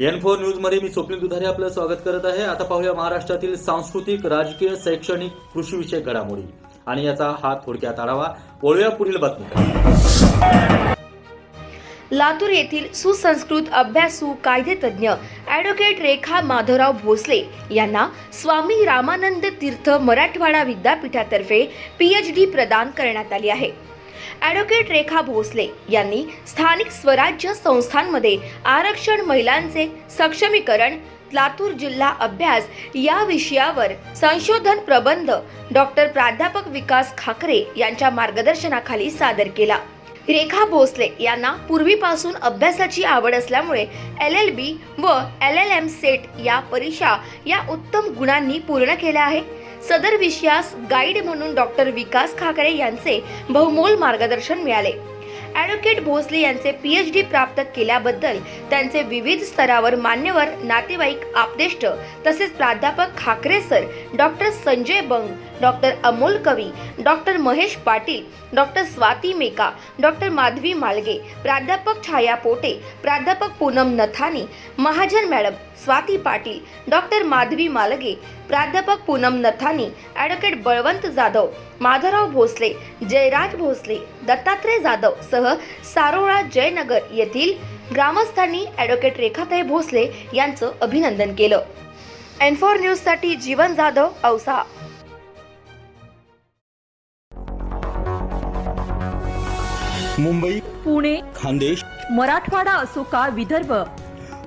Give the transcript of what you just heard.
N four न्यूजमध्ये मी स्वप्नील दुधारे आपलं स्वागत करत आहे. आता पाहूया महाराष्ट्रातील सांस्कृतिक राजकीय शैक्षणिक कृषी विषयक घडामोडी. आणि याचा हा थोडक्यात आढावा वळूया पुढील बातमी लातूर येथील सुसंस्कृत अभ्यासू कायदेतज्ञ ॲडव्होकेट रेखा माधवराव भोसले यांना स्वामी रामानंद तीर्थ मराठवाडा विद्यापीठातर्फे पीएच डी प्रदान करण्यात आली आहे. ॲडव्होकेट रेखा भोसले यांनी स्थानिक स्वराज्य संस्थांमध्ये आरक्षण महिलांचे सक्षमीकरण लातूर जिल्हा अभ्यास या विषयावर संशोधन प्रबंध डॉक्टर प्राध्यापक विकास खाकरे यांच्या मार्गदर्शनाखाली सादर केला. रेखा भोसले यांना पूर्वीपासून अभ्यासाची आवड असल्यामुळे एल एल बी व एल एल एम सेट या परीक्षा या उत्तम गुणांनी पूर्ण केल्या आहे सदर विषयास गाईड म्हणून डॉक्टर विकास खाकरे यांचे बहुमोल मार्गदर्शन मिळाले. ॲडव्होकेट भोसले यांचे पी एच डी प्राप्त केल्याबद्दल त्यांचे विविध स्तरावर मान्यवर नातेवाईक आपदेष्ट तसेच प्राध्यापक Khakare sir doctor Sanjay Bang doctor Amol Kavi doctor Mahesh Patil doctor Swati Meka doctor Madhavi Malge प्राध्यापक छाया पोटे प्राध्यापक पूनम नथानी महाजन मॅडम स्वाती पाटील डॉक्टर माधवी मालगे प्राध्यापक पूनम नथानी ॲडव्होकेट बळवंत जाधव माधवराव भोसले जयराज भोसले दत्तात्रय जाधव सह सारोळा जयनगर येथील ग्रामस्थांनी ॲडव्होकेट रेखाताई भोसले यांचं अभिनंदन केलं. एन फोर न्यूजसाठी जीवन जाधव औसा. मुंबई पुणे खानदेश. मराठवाडा असो का विदर्भ